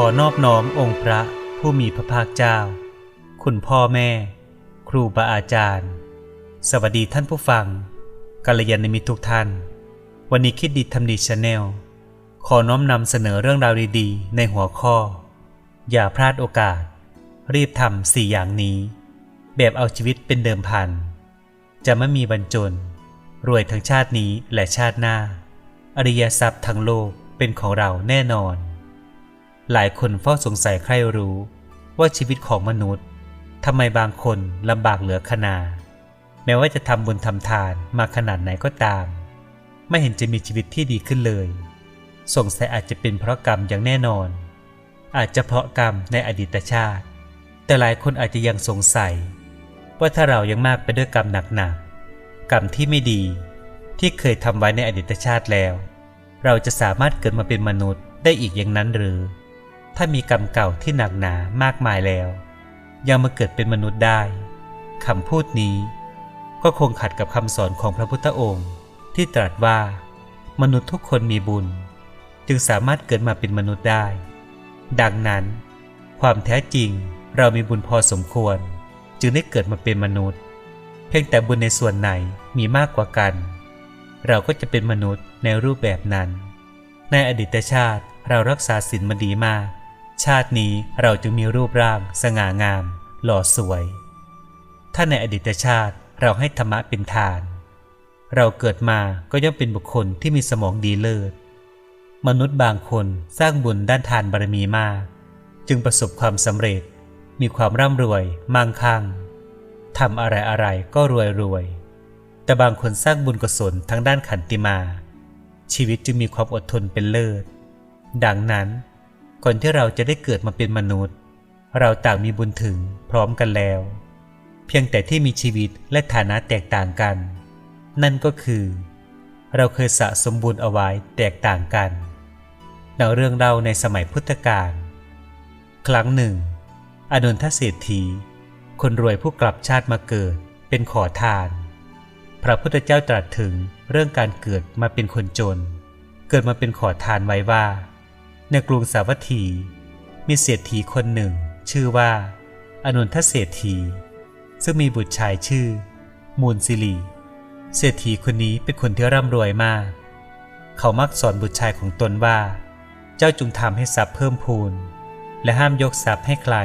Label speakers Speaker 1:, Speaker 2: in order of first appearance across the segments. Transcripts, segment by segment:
Speaker 1: ขอนอบน้อมองค์พระผู้มีพระภาคเจ้า คุณพ่อแม่ ครูบาอาจารย์ สวัสดีท่านผู้ฟังกัลยาณมิตรทุกท่าน วันนี้คิดดีทำดีชาแนลขอน้อมนำเสนอเรื่องราวดีๆ ในหัวข้อ อย่าพลาดโอกาส รีบทำสี่อย่างนี้ แบบเอาชีวิตเป็นเดิมพัน จะไม่มีบรรจน รวยทั้งชาตินี้และชาติหน้า อริยทรัพย์ทั้งโลกเป็นของเราแน่นอน หลายคนเฝ้าสงสัยใครรู้ว่าชีวิตของมนุษย์ทำไมบางคนลำบากเหลือขนา แม้ว่าจะทำบุญทำทานมาขนาดไหนก็ตาม ไม่เห็นจะมีชีวิตที่ดีขึ้นเลย สงสัยอาจจะเป็นเพราะกรรมอย่างแน่นอน อาจจะเพราะกรรมในอดีตชาติ แต่หลายคนอาจจะยังสงสัย ว่าถ้าเรายังมากไปด้วยกรรมหนักๆกรรมที่ไม่ดีที่เคยทำไว้ในอดีตชาติแล้ว เราจะสามารถเกิดมาเป็นมนุษย์ได้อีกอย่างนั้นหรือ ถ้ามีกรรมเก่าที่หนักหนามากมายแล้ว ยังมาเกิดเป็นมนุษย์ได้คำพูดนี้ ก็คงขัดกับคำสอนของพระพุทธองค์ที่ตรัสว่า มนุษย์ทุกคนมีบุญ จึงสามารถเกิดมาเป็นมนุษย์ได้ ดังนั้น ความแท้จริงเรามีบุญพอสมควร จึงได้เกิดมาเป็นมนุษย์ เพียงแต่บุญในส่วนไหนมีมากกว่ากัน เราก็จะเป็นมนุษย์ในรูปแบบนั้น ในอดีตชาติเรารักษาศีลมาดีมาก ชาตินี้เราจึงมีรูปร่างสง่างาม หล่อสวย ถ้าในอดีตชาติเราให้ธรรมะเป็นทาน เราเกิดมาก็ย่อมเป็นบุคคลที่มีสมองดีเลิศ มนุษย์บางคนสร้างบุญด้านทานบารมีมาก จึงประสบความสำเร็จ มีความร่ำรวย มั่งคั่งทำอะไรอะไรก็รวยรวย แต่บางคนสร้างบุญกุศลทั้งด้านขันติมา ชีวิตจึงมีความอดทนเป็นเลิศ ดังนั้น ก่อนที่เราจะได้เกิดมาเป็นมนุษย์ เราต่างมีบุญถึงพร้อมกันแล้ว เพียงแต่ที่มีชีวิตและฐานะแตกต่างกัน นั่นก็คือ เราเคยสะสมบุญเอาไว้แตกต่างกันดังเรื่องเล่าในสมัยพุทธกาลครั้งหนึ่ง อนุนทเศรษฐี คนรวยผู้กลับชาติมาเกิดเป็นขอทาน พระพุทธเจ้าตรัสถึงเรื่องการเกิดมาเป็นคนจน เกิดมาเป็นขอทานไว้ว่า ในกรุงสาวัตถี มีเศรษฐีคนหนึ่ง ชื่อว่า อนุนทเศรษฐี ซึ่งมีบุตรชายชื่อ มูลสิริเศรษฐีคนนี้เป็นคนที่ร่ำรวยมาก เขามักสอนบุตรชายของตนว่า เจ้าจงทำให้ทรัพย์เพิ่มพูน และห้ามยกทรัพย์ให้ใคร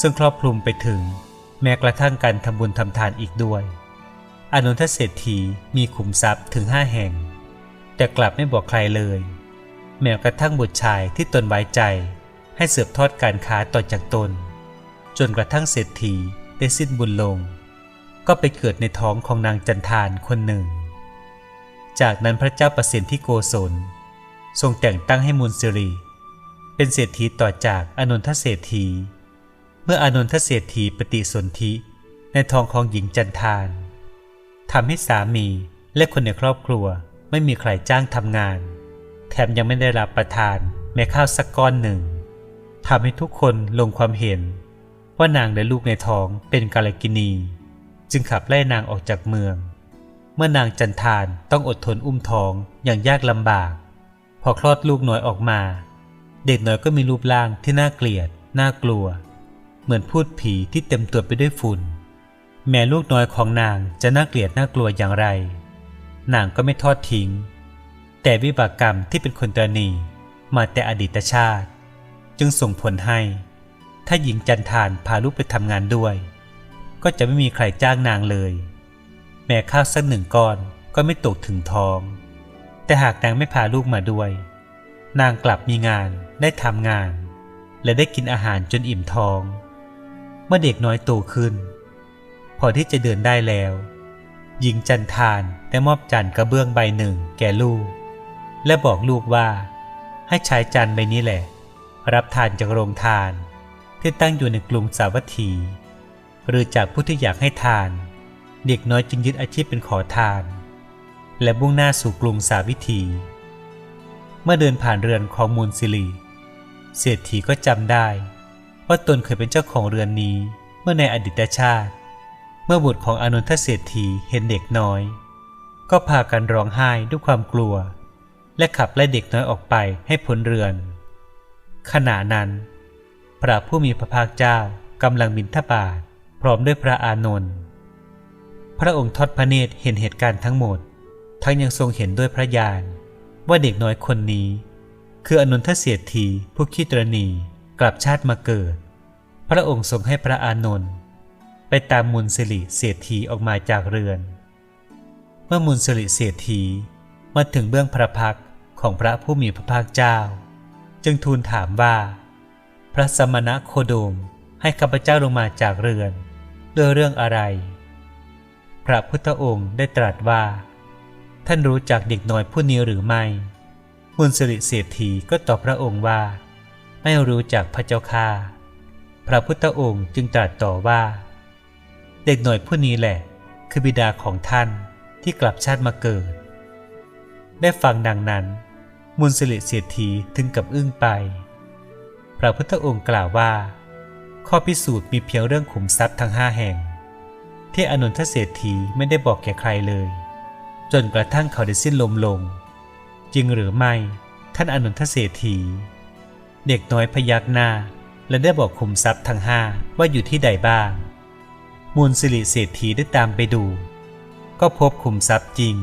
Speaker 1: ซึ่งครอบคลุมไปถึงแม้กระทั่งการทำบุญทำทานอีกด้วย อนุทเศรษฐีมีขุมทรัพย์ถึงห้าแห่ง แต่กลับไม่บอกใครเลย แม้กระทั่งบุตรชายที่ตนไว้ใจ ให้เสืบทอดการค้าต่อจากตน จนกระทั่งเศรษฐีได้สิ้นบุญลง ก็ไปเกิดในท้องของนางจันทานคนหนึ่ง จากนั้นพระเจ้าประสิทธิโกศล ทรงแต่งตั้งให้มูลสิริ เป็นเศรษฐีต่อจากอนุนทเศรษฐี เมื่ออนุนทเศรษฐีปฏิสนธิในท้องของหญิงจันทานทำให้สามีและคนในครอบครัวไม่มีใครจ้างทำงาน แถมยังไม่ได้รับประทานแม้ข้าวสักก้อนหนึ่งทำให้ทุกคนลงความเห็น ว่านางและลูกในท้องเป็นกาลกินี จึงขับไล่นางออกจากเมือง เมื่อนางจันทานต้องอดทนอุ้มท้องอย่างยากลำบาก พอคลอดลูกน้อยออกมา เด็กน้อยก็มีรูปร่างที่น่าเกลียด น่ากลัว เหมือนพูดผีที่เต็มตัวไปด้วยฝุ่น แม่ลูกน้อยของนางจะน่าเกลียดน่ากลัวอย่างไร นางก็ไม่ทอดทิ้ง แต่วิบากกรรมที่เป็นคนตรณีมาแต่อดีตชาติ จึงส่งผลให้ ถ้าหญิงจันทานพาลูกไปทำงานด้วย ก็จะไม่มีใครจ้างนางเลย แม้ข้าวสักหนึ่งก้อนก็ไม่ตกถึงท้อง แต่หากนางไม่พาลูกมาด้วย นางกลับมีงานได้ทำงาน และได้กินอาหารจนอิ่มท้อง เมื่อเด็กน้อยโตขึ้น พอที่จะเดินได้แล้ว หญิงจันทานได้มอบจานกระเบื้องใบหนึ่งแก่ลูก และบอกลูกว่า ให้ใช้จานใบนี้แหละ รับทานจากโรงทาน ที่ตั้งอยู่ในกรุงสาวัตถี หรือจากผู้ที่อยากให้ทาน เด็กน้อยจึงยึดอาชีพเป็นขอทาน และมุ่งหน้าสู่กรุงสาวิถี เมื่อเดินผ่านเรือนของมูลสิริเศรษฐีก็จำได้ ว่าตนเคยเป็นเจ้าของเรือนนี้เมื่อในอดีตชาติ เมื่อบุตรของอนุทเศรษฐีเห็นเด็กน้อย ก็พากันร้องไห้ด้วยความกลัว และขับไล่เด็กน้อยออกไปให้พ้นเรือน ขณะนั้น พระผู้มีพระภาคเจ้ากำลังบินทบาทพร้อมด้วยพระอานนท์พระองค์ทอดพระเนตรเห็นเหตุการณ์ทั้งหมด ทั้งยังทรงเห็นด้วยพระญาณว่าเด็กน้อยคนนี้ คืออนุนทเสียทีผู้ขี้ตรณีกลับชาติมาเกิด พระองค์ทรงให้พระอานนท์ไปตามมูลสิริเสียทีออกมาจากเรือน เมื่อมูลสิริเสียที มาถึงเบื้องพระพักของพระผู้มีพระภาคเจ้า จึงทูลถามว่า พระสมณะโคดมให้ข้าพเจ้าลงมาจากเรือนด้วยเรื่องอะไร พระพุทธองค์ได้ตรัสว่า ท่านรู้จักเด็กน้อยผู้นี้หรือไม่มุนสิริเศรษฐีก็ตอบพระองค์ว่า ไม่รู้จักพระเจ้าค่าพระพุทธองค์จึงตรัสต่อว่า เด็กหน้อยผู้นี้แหละ คือบิดาของท่านที่กลับชาติมาเกิด ได้ฟังดังนั้น มุนสิริเศรษฐีถึงกับอึ้งไป พระพุทธองค์กล่าวว่า ข้อพิสูจน์มีเพียงเรื่องขุมทรัพย์ทั้งห้าแห่ง ที่อนุนทเศรษฐีไม่ได้บอกแก่ใครเลย จนกระทั่งเขาได้สิ้นลมลง จริงหรือไม่ท่านอนุนทเศรษฐี เด็กน้อยพยักหน้าและได้บอกขุมทรัพย์ทั้งห้าว่าอยู่ที่ใดบ้าง มูลสิริเศรษฐีได้ตามไปดู ก็พบขุมทรัพย์จริง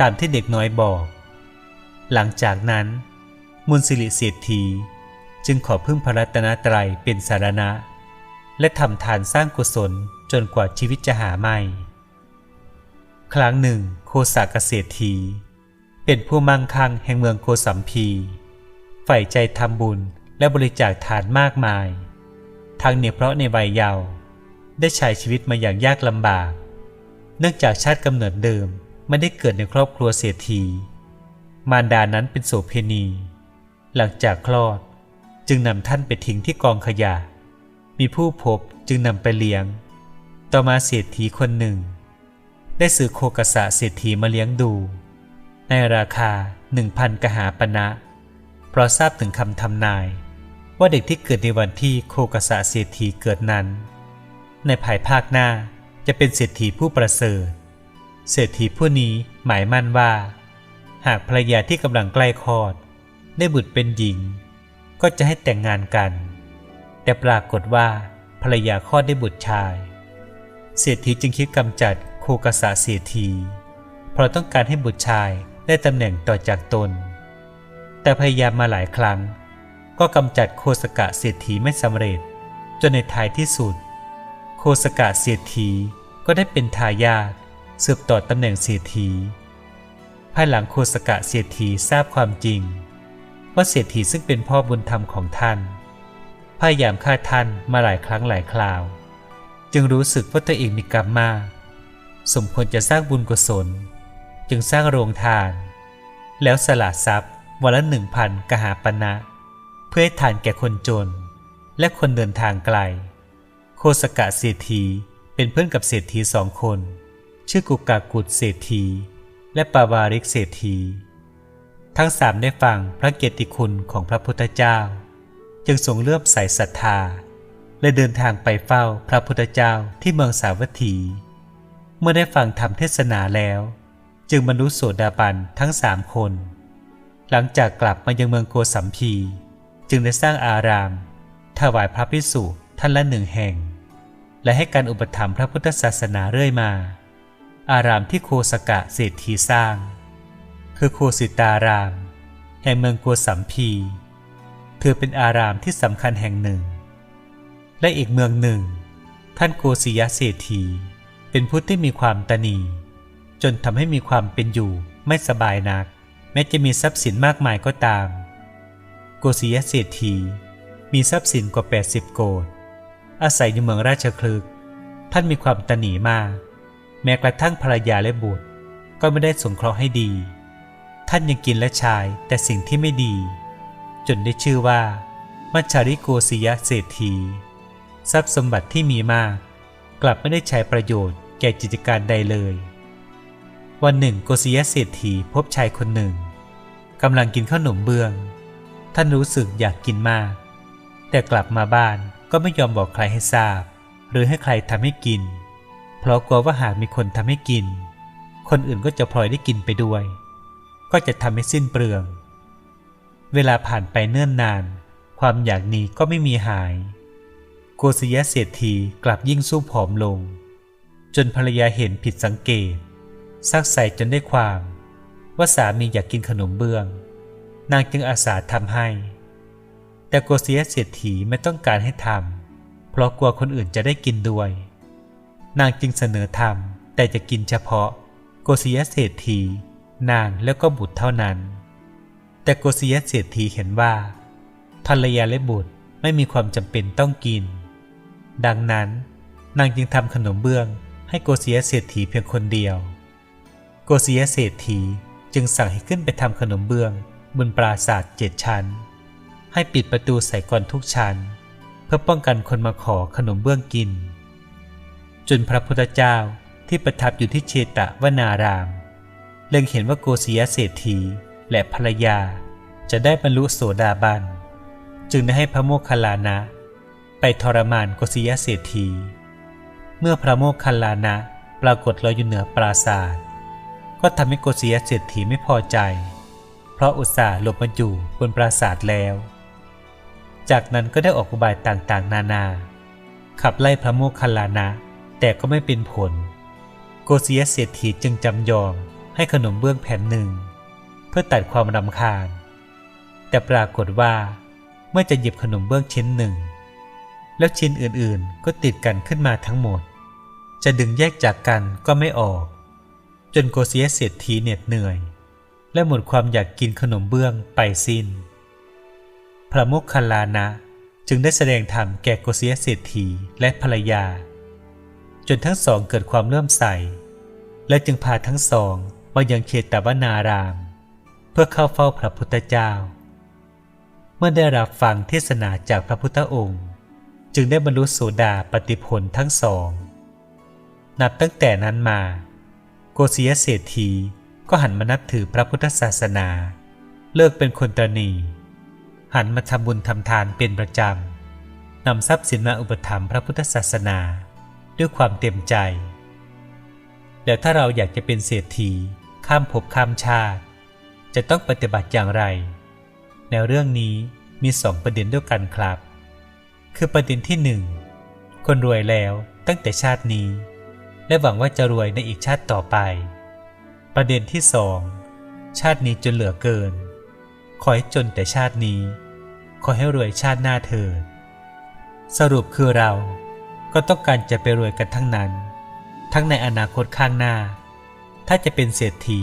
Speaker 1: ตามที่เด็กน้อยบอก หลังจากนั้นมูลสิริเศรษฐีจึงขอพึ่งพระรัตนตรัยเป็นสารณะ และทำทานสร้างกุศลจนกว่าชีวิตจะหาไม่ ครั้งหนึ่ง โคสากเกษตรทีเป็นผู้มั่งคั่งแห่งเมืองโกสัมพี ใฝ่ใจทำบุญและบริจาคทานมากมาย ทั้งเนี่ยเพราะในวัยเยาว์ได้ใช้ชีวิตมาอย่างยากลำบาก เนื่องจากชาติกำเนิดเดิม ไม่ได้เกิดในครอบครัวเศรษฐี มารดานั้นเป็นโสเพณี หลังจากคลอดจึงนำท่านไปทิ้งที่กองขยะ มีผู้พบจึงนำไปเลี้ยง ต่อมาเศรษฐีคนหนึ่ง ได้ซื้อโคกษะเศรษฐีมาเลี้ยงดู ในราคาหนึ่งพันกหาปณะเพราะทราบถึงคำทำนาย ว่าเด็กที่เกิดในวันที่โคกษะเศรษฐีเกิดนั้น ในภายภาคหน้าจะเป็นเศรษฐีผู้ประเสริฐ เศรษฐีผู้นี้หมายมั่นว่า หากภรรยาที่กำลังใกล้คลอด ได้บุตรเป็นหญิง ก็จะให้แต่งงานกัน แต่ปรากฏว่าภรรยาคลอดได้บุตรชาย เศรษฐีจึงคิดกำจัดโคกษะเศรษฐีเพราะต้องการให้บุตรชายได้ตำแหน่งต่อจากตน แต่พยายามมาหลายครั้ง ก็กำจัดโคสกะเศรษฐีไม่สำเร็จ จนในท้ายที่สุด โคสกะเศรษฐีก็ได้เป็นทายาท สืบต่อตำแหน่งเศรษฐี ภายหลังโคสกะเศรษฐีทราบความจริง ว่าเศรษฐีซึ่งเป็นพ่อบุญธรรมของท่าน พยายามฆ่าท่านมาหลายครั้งหลายคราว จึงรู้สึกว่าตัวเองมีกรรมมาก สมควรจะสร้างบุญกุศล จึงสร้างโรงทาน แล้วสละทรัพย์วันละหนึ่งพันกหาปณะเพื่อให้ทานแก่คนจน และคนเดินทางไกล โคสกะเศรษฐีเป็นเพื่อนกับเศรษฐีสองคน ชื่อกุกากุฎเศรษฐี และปาวาริกเศรษฐี ทั้งสามได้ฟังพระเกียรติคุณของพระพุทธเจ้า จึงทรงเลื่อมใสศรัทธา และเดินทางไปเฝ้าพระพุทธเจ้าที่เมืองสาวัตถี เมื่อได้ฟังธรรมเทศนาแล้ว จึงบรรลุโสดาบันทั้งสามคน หลังจากกลับมายังเมืองโกสัมพี จึงได้สร้างอาราม ถวายพระพิสุท่านละหนึ่งแห่ง และให้การอุปถัมภ์พระพุทธศาสนาเรื่อยมา อารามที่โคสกะเศรษฐีสร้าง คือโคสิตาราม แห่งเมืองโกสัมพีถือเป็นอารามที่สำคัญแห่งหนึ่ง และอีกเมืองหนึ่ง ท่านโกศิยะเศรษฐีเป็นผู้ที่มีความตนี จนทำให้มีความเป็นอยู่ไม่สบายนัก แม้จะมีทรัพย์สินมากมายก็ตาม โกศิยะเศรษฐีมีทรัพย์สินกว่า 80 โกดอาศัยในเมืองราชคลึก ท่านมีความตนีมาก แม้กระทั่งภรรยาและบุตร ก็ไม่ได้สงเคราะห์ให้ดี ท่านยังกินและชายแต่สิ่งที่ไม่ดี จนได้ชื่อว่า มัชชาริโกศิยะเศรษฐี ทรัพย์สมบัติที่มีมาก กลับไม่ได้ใช้ประโยชน์แก่กิจการใดเลย วันหนึ่งโกศิยะเศรษฐีพบชายคนหนึ่งกำลังกินข้าวหนมเบื้อง ท่านรู้สึกอยากกินมาก แต่กลับมาบ้านก็ไม่ยอมบอกใครให้ทราบ หรือให้ใครทำให้กิน ราะกลัวว่าหากมีคนทำให้กิน คนอื่นก็จะพลอยได้กินไปด้วย ก็จะทำให้สิ้นเปลือง เวลาผ่านไปเนิ่นนาน ความอยากนี้ก็ไม่มีหาย โกศยะเศรษฐีกลับยิ่งสู้ผอมลง จนภรรยาเห็นผิดสังเกตซักใส่จนได้ความ ว่าสามีอยากกินขนมเบื้อง นางจึงอาสาทำให้ แต่โกศยะเศรษฐีไม่ต้องการให้ทำเพราะกลัวคนอื่นจะได้กินด้วย นางจึงเสนอทำแต่จะกินเฉพาะโกศยเศรษฐี นางแล้วก็บุตรเท่านั้น แต่โกศยเศรษฐีเห็นว่า ภรรยาและบุตรไม่มีความจำเป็นต้องกิน ดังนั้น นางจึงทำขนมเบื้องให้โกศยเศรษฐีเพียงคนเดียว โกศยเศรษฐีจึงสั่งให้ขึ้นไปทำขนมเบื้องบนปราสาทเจ็ดชั้น ให้ปิดประตูใส่ก่อนทุกชั้น เพื่อป้องกันคนมาขอขนมเบื้องกิน จนพระพุทธเจ้าที่ประทับอยู่ที่เชตวนาราม เล็งเห็นว่าโกศยเศรษฐีและภรรยาจะได้บรรลุโสดาบัน จึงได้ให้พระโมคคัลลานะ ไปทรมานโกศยเศรษฐี เมื่อพระโมคคัลลานะปรากฏลอยอยู่เหนือปราศาสตร์ก็ทำให้โกศยเศรษฐีไม่พอใจ เพราะอุตส่าห์หลบมาอยู่บนปราสาทแล้ว จากนั้นก็ได้ออกอุบายต่างๆ นานา ขับไล่พระโมคคัลลานะ แต่ก็ไม่เป็นผล โกศยเศรษฐีจึงจำยอมให้ขนมเบื้องแผ่นหนึ่ง เพื่อตัดความรำคาญ แต่ปรากฏว่า เมื่อจะหยิบขนมเบื้องชิ้นหนึ่ง แล้วชิ้นอื่นๆก็ติดกันขึ้นมาทั้งหมด จะดึงแยกจากกันก็ไม่ออก จนโกศยเศรษฐีเหน็ดเหนื่อย และหมดความอยากกินขนมเบื้องไปสิ้น พระโมคคัลลานะจึงได้แสดงธรรมแก่โกศยเศรษฐีและภรรยา จนทั้งสองเกิดความเลื่อมใส และจึงพาทั้งสองมายังเขตวนาราม เพื่อเข้าเฝ้าพระพุทธเจ้า เมื่อได้รับฟังเทศนาจากพระพุทธองค์ จึงได้บรรลุโสดาปฏิผลทั้งสอง นับตั้งแต่นั้นมา โกศยเศรษฐีก็หันมานับถือพระพุทธศาสนา เลิกเป็นคนตรณีหันมาทำบุญทำทานเป็นประจำนำทรัพย์สินมาอุปถัมภ์พระพุทธศาสนา ด้วยความเต็มใจ แล้วถ้าเราอยากจะเป็นเศรษฐีข้ามภพข้ามชาติ จะต้องปฏิบัติอย่างไรแนวเรื่องนี้มีสองประเด็นด้วยกันครับ คือประเด็นที่หนึ่งคนรวยแล้วตั้งแต่ชาตินี้ และหวังว่าจะรวยในอีกชาติต่อไป ประเด็นที่สองชาตินี้จนเหลือเกิน ขอให้จนแต่ชาตินี้ ขอให้รวยชาติหน้าเถิดสรุปคือเรา ก็ต้องการจะไปรวยกันทั้งนั้น ทั้งในอนาคตข้างหน้า ถ้าจะเป็นเศรษฐี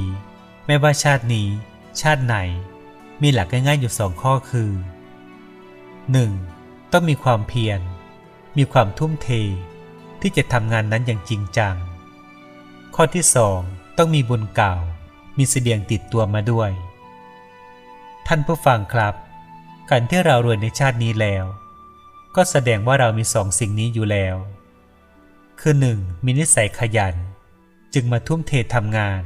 Speaker 1: ไม่ว่าชาตินี้ ชาติไหน มีหลักง่ายๆอยู่สองข้อคือ 1. ต้องมีความเพียร มีความทุ่มเท ที่จะทำงานนั้นอย่างจริงจัง ข้อที่สองต้องมีบุญเก่า มีเสบียงติดตัวมาด้วย ท่านผู้ฟังครับ การที่เรารวยในชาตินี้แล้ว ก็แสดงว่าเรามีสองสิ่งนี้อยู่แล้ว คือหนึ่งมีนิสัยขยัน จึงมาทุ่มเททำงาน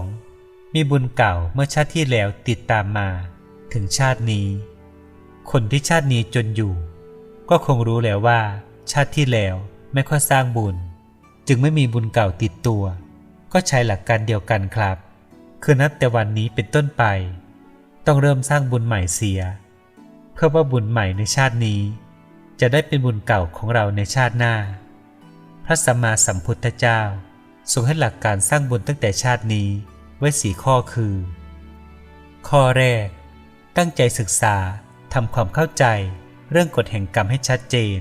Speaker 1: 2. มีบุญเก่าเมื่อชาติที่แล้วติดตามมา ถึงชาตินี้ คนที่ชาตินี้จนอยู่ ก็คงรู้แล้วว่า ชาติที่แล้วไม่ค่อยสร้างบุญ จึงไม่มีบุญเก่าติดตัว ก็ใช้หลักการเดียวกันครับ คือนับแต่วันนี้เป็นต้นไป ต้องเริ่มสร้างบุญใหม่เสีย เพื่อว่าบุญใหม่ในชาตินี้ จะได้เป็นบุญเก่าของเราในชาติหน้า พระสัมมาสัมพุทธเจ้าทรงให้หลักการสร้างบุญตั้งแต่ชาตินี้ไว้สีข้อคือ ข้อแรก ตั้งใจศึกษาทำความเข้าใจเรื่องกฎแห่งกรรมให้ชัดเจน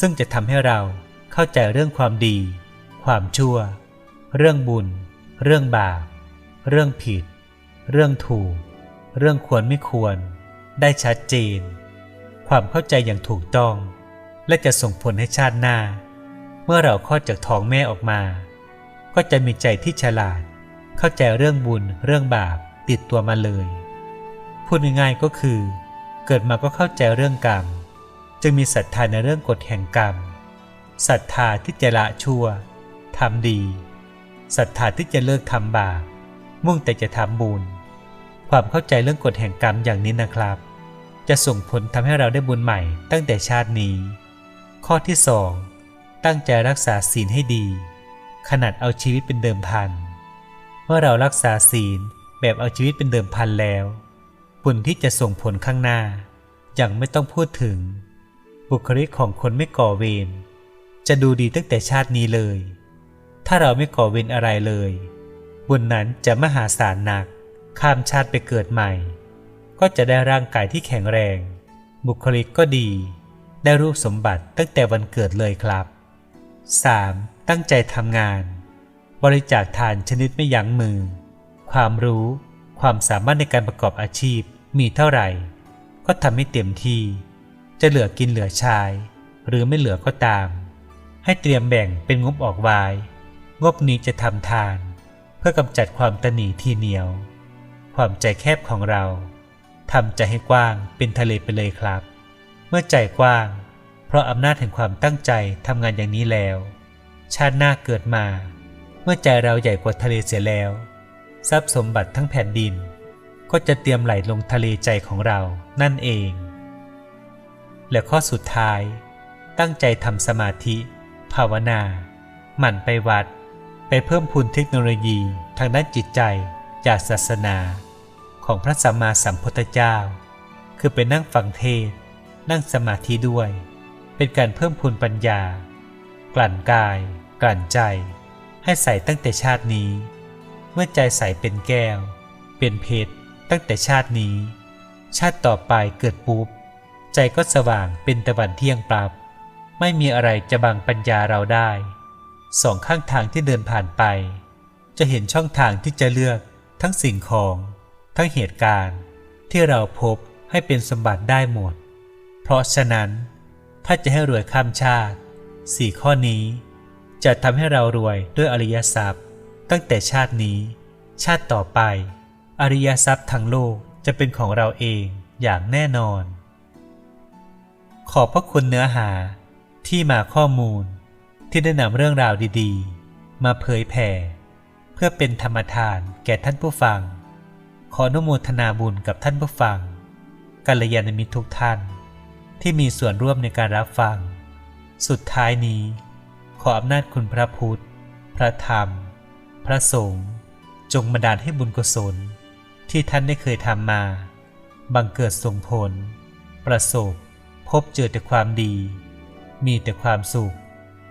Speaker 1: ซึ่งจะทำให้เราเข้าใจเรื่องความดี ความชั่ว เรื่องบุญ เรื่องบาป เรื่องผิด เรื่องถูก เรื่องควรไม่ควร ได้ชัดเจน ความเข้าใจอย่างถูกต้อง และจะส่งผลให้ชาติหน้า เมื่อเราคลอดจากท้องแม่ออกมา ก็จะมีใจที่ฉลาด เข้าใจเรื่องบุญเรื่องบาปติดตัวมาเลย พูดง่ายๆก็คือ เกิดมาก็เข้าใจเรื่องกรรม จึงมีศรัทธาในเรื่องกฎแห่งกรรมศรัทธาที่จะละชั่วทำดีศรัทธาที่จะเลิกทำบาปมุ่งแต่จะทำบุญ ความเข้าใจเรื่องกฎแห่งกรรมอย่างนี้นะครับ จะส่งผลทำให้เราได้บุญใหม่ตั้งแต่ชาตินี้ ข้อที่สองตั้งใจรักษาศีลให้ดี ขนาดเอาชีวิตเป็นเดิมพัน เมื่อเรารักษาศีลแบบเอาชีวิตเป็นเดิมพันแล้ว บุญที่จะส่งผลข้างหน้ายังไม่ต้องพูดถึง บุคลิกของคนไม่ก่อเวรจะดูดีตั้งแต่ชาตินี้เลย ถ้าเราไม่ก่อเวรอะไรเลย บุญนั้นจะมหาศาลหนักข้ามชาติไปเกิดใหม่ ก็จะได้ร่างกายที่แข็งแรง บุคลิกก็ดี ได้รูปสมบัติตั้งแต่วันเกิดเลยครับ 3. ตั้งใจทำงาน บริจาคทานชนิดไม่ยั้งมือ ความรู้ ความสามารถในการประกอบอาชีพมีเท่าไหร่ ก็ทำให้เต็มที่ จะเหลือกินเหลือใช้หรือไม่เหลือก็ตาม ให้เตรียมแบ่งเป็นงบออกวายงบนี้จะทำทาน เพื่อกำจัดความตนีทีเหนียว ความใจแคบของเรา ทำใจให้กว้างเป็นทะเลไปเลยครับ เมื่อใจกว้าง เพราะอำนาจแห่งความตั้งใจทำงานอย่างนี้แล้ว ชาติหน้าเกิดมา เมื่อใจเราใหญ่กว่าทะเลเสียแล้ว ทรัพย์สมบัติทั้งแผ่นดิน ก็จะเตรียมไหลลงทะเลใจของเรานั่นเอง และข้อสุดท้าย ตั้งใจทำสมาธิ ภาวนา หมั่นไปวัด ไปเพิ่มพูนเทคโนโลยีทางด้านจิตใจจากศาสนา ของพระสัมมาสัมพุทธเจ้า คือไปนั่งฟังเทศน์นั่งสมาธิด้วย เป็นการเพิ่มพูนปัญญา กลั่นกาย กลั่นใจ ให้ใสตั้งแต่ชาตินี้ เมื่อใจใสเป็นแก้ว เป็นเพชรตั้งแต่ชาตินี้ ชาติต่อไปเกิดปุ๊บ ใจก็สว่างเป็นตะวันเที่ยงปรับ ไม่มีอะไรจะบังปัญญาเราได้สองข้างทางที่เดินผ่านไป จะเห็นช่องทางที่จะเลือกทั้งสิ่งของ ทั้งเหตุการณ์ที่เราพบให้เป็นสมบัติได้หมด เพราะฉะนั้น ถ้าจะให้รวยข้ามชาติสี่ข้อนี้ จะทำให้เรารวยด้วยอริยทรัพย์ ตั้งแต่ชาตินี้ ชาติต่อไป อริยทรัพย์ทั้งโลกจะเป็นของเราเองอย่างแน่นอน ขอบพระคุณเนื้อหาที่มาข้อมูลที่ได้นำเรื่องราวดีๆ มาเผยแผ่ เพื่อเป็นธรรมทานแก่ท่านผู้ฟัง ขออนุโมทนาบุญกับท่านผู้ฟังกัลยาณมิตรทุกท่าน ที่มีส่วนร่วมในการรับฟัง สุดท้ายนี้ ขออำนาจคุณพระพุทธ พระธรรม พระสงฆ์จงบันดาลให้บุญกุศล ที่ท่านได้เคยทำมา บังเกิดส่งผล ประสบ พบเจอแต่ความดี มีแต่ความสุข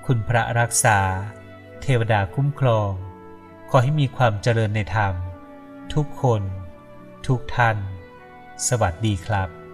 Speaker 1: คุณพระรักษา เทวดาคุ้มครอง ขอให้มีความเจริญในธรรม ทุกคน ทุกท่าน สวัสดีครับ